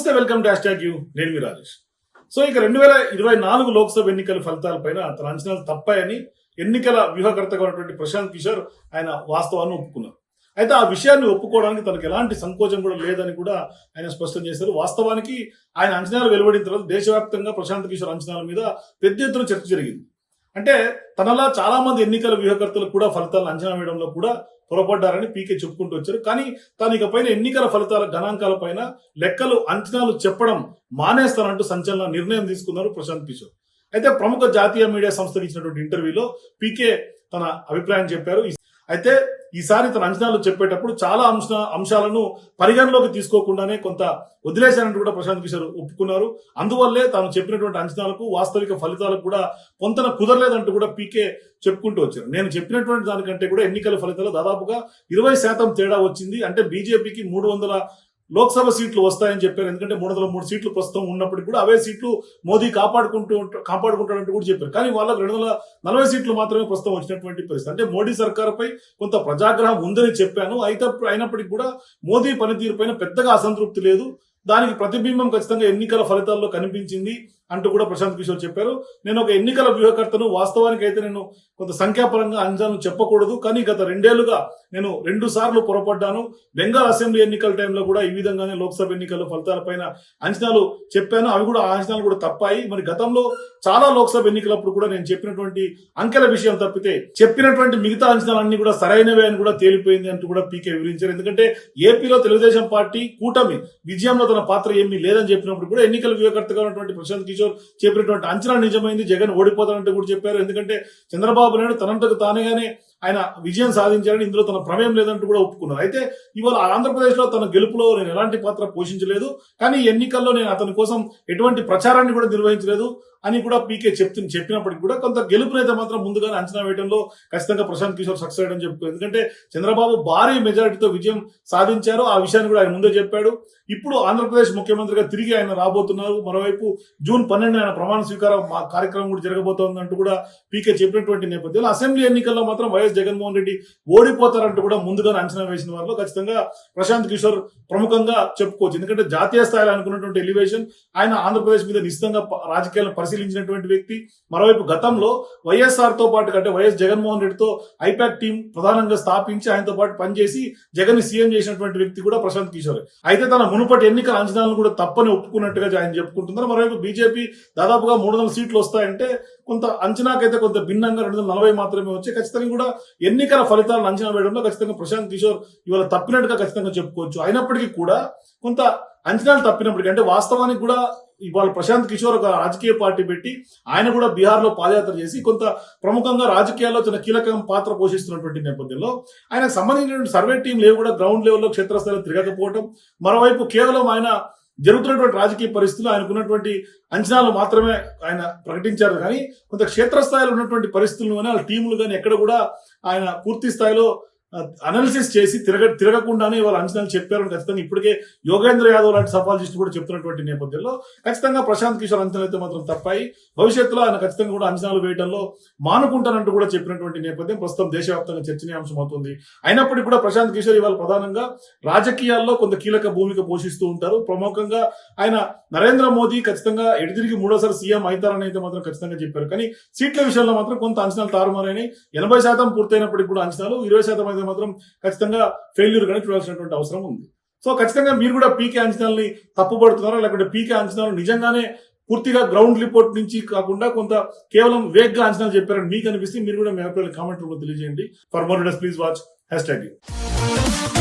నమస్తే welcome to hash you. నేను మీ Rajesh. So ఇక రెండు వేల ఇరవై నాలుగు లోక్సభ ఎన్నికల ఫలితాలపైన తన అంచనాలు తప్పాయని ఎన్నికల వ్యూహకర్తగా ఉన్నటువంటి ప్రశాంత్ కిషోర్ ఆయన వాస్తవాన్ని ఒప్పుకున్నారు. అయితే ఆ విషయాన్ని ఒప్పుకోవడానికి తనకు ఎలాంటి సంకోచం కూడా లేదని కూడా ఆయన స్పష్టం చేశారు. వాస్తవానికి ఆయన అంచనాలు వెలువడిన తర్వాత దేశవ్యాప్తంగా ప్రశాంత్ కిషోర్ అంచనాల మీద పెద్ద ఎత్తున చర్చ జరిగింది. అంటే తనలా చాలా మంది ఎన్నికల వ్యూహకర్తలు కూడా ఫలితాలను అంచనా వేయడంలో కూడా పొరపడ్డారని పీకే చెప్పుకుంటూ వచ్చారు. కానీ తాను ఇక పైన ఎన్నికల ఫలితాల గణాంకాల పైన లెక్కలు అంచనాలు చెప్పడం మానేస్తానంటూ సంచలన నిర్ణయం తీసుకున్నారు ప్రశాంత్ కిషోర్. అయితే ప్రముఖ జాతీయ మీడియా సంస్థకి ఇచ్చినటువంటి ఇంటర్వ్యూలో పీకే తన అభిప్రాయం చెప్పారు. అయితే ఈసారి తన అంచనాలు చెప్పేటప్పుడు చాలా అంశ అంశాలను పరిగణలోకి తీసుకోకుండానే కొంత వదిలేశారంటూ కూడా ప్రశాంత్ కిషోర్ ఒప్పుకున్నారు. అందువల్లే తాను చెప్పినటువంటి అంచనాలకు వాస్తవిక ఫలితాలకు కూడా పొంతన కుదరలేదంటూ కూడా పీకే చెప్పుకుంటూ వచ్చారు. నేను చెప్పినటువంటి దానికంటే కూడా ఎన్నికల ఫలితాలు దాదాపుగా ఇరవై శాతం తేడా వచ్చింది. అంటే బీజేపీకి మూడు వందల లోక్సభ సీట్లు వస్తాయని చెప్పారు. ఎందుకంటే మూడు వందల మూడు సీట్లు ప్రస్తుతం ఉన్నప్పటికీ కూడా అవే సీట్లు మోదీ కాపాడుకుంటూ కాపాడుకుంటాడంటూ కూడా చెప్పారు. కానీ వాళ్ళకు రెండు వందల నలభై సీట్లు మాత్రమే ప్రస్తుతం వచ్చినటువంటి పరిస్థితి. అంటే మోడీ సర్కార్పై కొంత ప్రజాగ్రహం ఉందని చెప్పాను. అయితే అయినప్పటికీ కూడా మోదీ పనితీరు పైన పెద్దగా అసంతృప్తి లేదు. దానికి ప్రతిబింబం ఖచ్చితంగా ఎన్నికల ఫలితాల్లో కనిపించింది అంటూ కూడా ప్రశాంత్ కిషోర్ చెప్పారు. నేను ఒక ఎన్నికల వ్యూహకర్తను వాస్తవానికి అయితే నేను కొంత సంఖ్యాపరంగా అంచనాలు చెప్పకూడదు కానీ గత రెండేళ్ళుగా నేను రెండు సార్లు పొరపడ్డాను. బెంగాల్ అసెంబ్లీ ఎన్నికల టైంలో కూడా ఈ విధంగానే లోక్సభ ఎన్నికల ఫలితాలపైన అంచనాలు చెప్పాను. అవి కూడా ఆ అంచనాలు కూడా తప్పాయి. మరి గతంలో చాలా లోక్సభ ఎన్నికలప్పుడు కూడా నేను చెప్పినటువంటి అంకెల విషయం తప్పితే చెప్పినటువంటి మిగతా అంచనాలన్నీ కూడా సరైనవే అని కూడా తేలిపోయింది అంటూ కూడా పీకే వివరించారు. ఎందుకంటే ఏపీలో తెలుగుదేశం పార్టీ కూటమి విజయంలో తన పాత్ర ఏమీ లేదని చెప్పినప్పుడు కూడా ఎన్నికల వ్యూహకర్తగా ఉన్నటువంటి ప్రశాంత్ కిషోర్ చెప్పినటువంటి అంచనా నిజమైంది. జగన్ ఓడిపోతానంటే కూడా చెప్పారు. ఎందుకంటే చంద్రబాబు నాయుడు తనంతకు తానేగానే ఆయన విజయం సాధించారని ఇందులో తన ప్రమేయం లేదంటూ కూడా ఒప్పుకున్నారు. అయితే ఇవాళ ఆంధ్రప్రదేశ్లో తన గెలుపులో నేను ఎలాంటి పాత్ర పోషించలేదు కానీ ఎన్నికల్లో నేను అతని కోసం ఎటువంటి ప్రచారాన్ని కూడా నిర్వహించలేదు అని కూడా పీకే చెప్తు చెప్పినప్పటికీ కూడా కొంత గెలుపునైతే మాత్రం ముందుగానే అంచనా వేయడంలో ఖచ్చితంగా ప్రశాంత్ కిషోర్ సక్సెస్ అయ్యడం చెప్పుకోరు ఎందుకంటే చంద్రబాబు భారీ మెజారిటీతో విజయం సాధించారు. ఆ విషయాన్ని కూడా ఆయన ముందే చెప్పాడు. ఇప్పుడు ఆంధ్రప్రదేశ్ ముఖ్యమంత్రిగా తిరిగి ఆయన రాబోతున్నారు. మరోవైపు జూన్ పన్నెండు ఆయన ప్రమాణ స్వీకారం కార్యక్రమం కూడా జరగబోతోందంటూ కూడా పీకే చెప్పినటువంటి నేపథ్యంలో అసెంబ్లీ ఎన్నికల్లో మాత్రం వైఎస్ జగన్మోహన్ రెడ్డి ఓడిపోతారంటూ కూడా ముందుగానే అంచనా వేసిన వారిలో ఖచ్చితంగా ప్రశాంత్ కిషోర్ ప్రముఖంగా చెప్పుకోవచ్చు. ఎందుకంటే జాతీయ స్థాయిలో అనుకున్నటువంటి ఎలివేషన్ ఆయన ఆంధ్రప్రదేశ్ మీద నిశ్చితంగా రాజకీయాలను పరిశీలించినటువంటి వ్యక్తి. మరోవైపు గతంలో వైఎస్ఆర్తో పాటు అంటే వైఎస్ జగన్మోహన్ రెడ్డితో ఐపాక్ టీం ప్రధానంగా స్థాపించి ఆయనతో పాటు పనిచేసి జగన్ సీఎం చేసినటువంటి వ్యక్తి కూడా ప్రశాంత్ కిషోర్. అయితే తన మునుపటి ఎన్నికల అంచనాలను కూడా తప్పని ఒప్పుకున్నట్టుగా ఆయన చెప్పుకుంటున్నారు. మరోవైపు బీజేపీ దాదాపుగా మూడు వందల సీట్లు వస్తాయంటే కొంత అంచనాకైతే కొంత భిన్నంగా రెండు వందల నలభై మాత్రమే వచ్చి ఖచ్చితంగా కూడా ఎన్నికల ఫలితాలను అంచనా వేయడంలో ఖచ్చితంగా ప్రశాంత్ కిషోర్ ఇవాళ తప్పినట్టుగా ఖచ్చితంగా చెప్పుకోవచ్చు. అయినప్పటికీ కూడా కొంత అంచనాలు తప్పినప్పటికీ అంటే వాస్తవానికి కూడా ఇవాళ ప్రశాంత్ కిషోర్ ఒక రాజకీయ పార్టీ పెట్టి ఆయన కూడా బీహార్లో పాదయాత్ర చేసి కొంత ప్రముఖంగా రాజకీయాల్లో తన కీలక పాత్ర పోషిస్తున్నటువంటి నేపథ్యంలో ఆయనకు సంబంధించినటువంటి సర్వే టీంలు ఏవి కూడా గ్రౌండ్ లెవెల్లో క్షేత్రస్థాయిలో తిరగకపోవడం మరోవైపు కేవలం ఆయన జరుగుతున్నటువంటి రాజకీయ పరిస్థితులు ఆయనకున్నటువంటి అంచనాలు మాత్రమే ఆయన ప్రకటించారు. కానీ కొంత క్షేత్రస్థాయిలో ఉన్నటువంటి పరిస్థితులను కానీ వాళ్ళ టీములు కానీ ఎక్కడ కూడా ఆయన పూర్తి స్థాయిలో అనాలిసిస్ చేసి తిరగ తిరగకుండానే వాళ్ళ అంచనాలు చెప్పారని ఖచ్చితంగా ఇప్పటికే యోగేంద్ర యాదవ్ లాంటి సఫాలజిస్టులు కూడా చెప్తున్నటువంటి నేపథ్యంలో ఖచ్చితంగా ప్రశాంత్ కిషోర్ అంచనాలు అయితే మాత్రం తప్పాయి. భవిష్యత్తులో ఆయన ఖచ్చితంగా కూడా అంచనాలు వేయడంలో మానుకుంటానంటూ కూడా చెప్పినటువంటి నేపథ్యం ప్రస్తుతం దేశవ్యాప్తంగా చర్చనీయాంశం అవుతుంది. అయినప్పటికీ కూడా ప్రశాంత్ కిషోర్ ఇవాళ ప్రధానంగా రాజకీయాల్లో కొంత కీలక భూమిక పోషిస్తూ ఉంటారు. ప్రముఖంగా ఆయన నరేంద్ర మోదీ ఖచ్చితంగా ఎడిదిరిగి మూడోసారి సీఎం అవుతారని అయితే మాత్రం ఖచ్చితంగా చెప్పారు. కానీ సీట్ల విషయంలో మాత్రం కొంత అంచనాలు తారుమారని ఎనభై శాతం పూర్తయినప్పటికీ కూడా అంచనాలు ఇరవై శాతం అనేది మాత్రం ఖచ్చితంగా ఫెయిల్యూర్ గానే చూడాల్సినటువంటి అవసరం ఉంది. సో ఖచ్చితంగా మీరు కూడా పీకే అంచనాలని తప్పుపడుతున్నారా? లేకుంటే పీకే అంచనాలు నిజంగానే పూర్తిగా గ్రౌండ్ రిపోర్ట్ నుంచి కాకుండా కొంత కేవలం వేగ్గా అంచనాలు చెప్పారని మీకు అనిపిస్తే మీరు కూడా మీ అభిప్రాయాలు కామెంట్ రూపంలో తెలియజేయండి. For more please watch hashtag